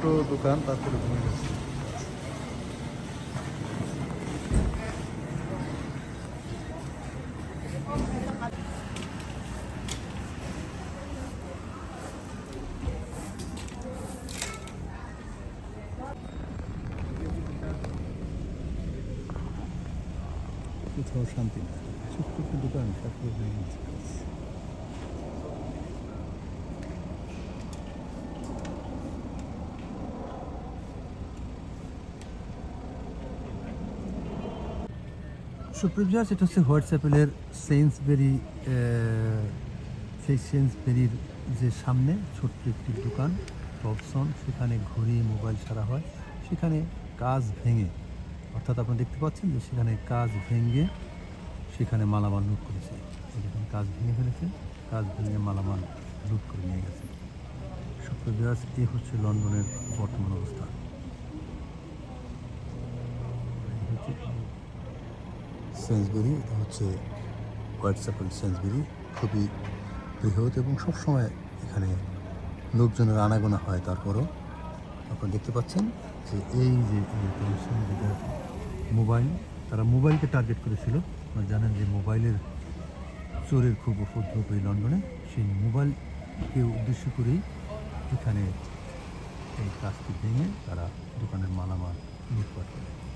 ছোট্ট দোকান তারপরে ভেঙে গেছে। কোথাও শান্তি নেই। ছোট্ট দোকান তারপরে ভেঙে গেছে। সুপ্রিভিয়াস এটা হচ্ছে হোয়াটসঅ্যাপেলের সেন্সবেরি সেই সেন্সবেরির যে সামনে ছোট্ট একটি দোকান টপসন সেখানে ঘড়ি মোবাইল সারা হয়। সেখানে কাজ ভেঙে, অর্থাৎ আপনি দেখতে পাচ্ছেন যে সেখানে কাজ ভেঙে সেখানে মালামাল লুট করেছে। এই দেখুন কাজ ভেঙে ফেলেছে, কাজ ভেঙে মালামাল লুট করে নিয়ে গেছে। সুপ্রিভিয়াস এই হচ্ছে লন্ডনের বর্তমান অবস্থা এই হচ্ছে সেন্সবেরি এটা হচ্ছে হোয়াটসঅ্যাপেল সেন্সবেরি খুবই বৃহৎ এবং সবসময় এখানে লোকজনের আনাগোনা হয় তারপরও। আপনারা দেখতে পাচ্ছেন যে এই যে যেটা মোবাইল তারা মোবাইলকে টার্গেট করেছিল। আপনারা জানেন যে মোবাইলের চোরের খুব উপদ্রব এই লন্ডনে। সেই মোবাইলকে উদ্দেশ্য করেই এখানে এই কাজটি ভেঙে তারা দোকানের মালামাল লুটপাট করে।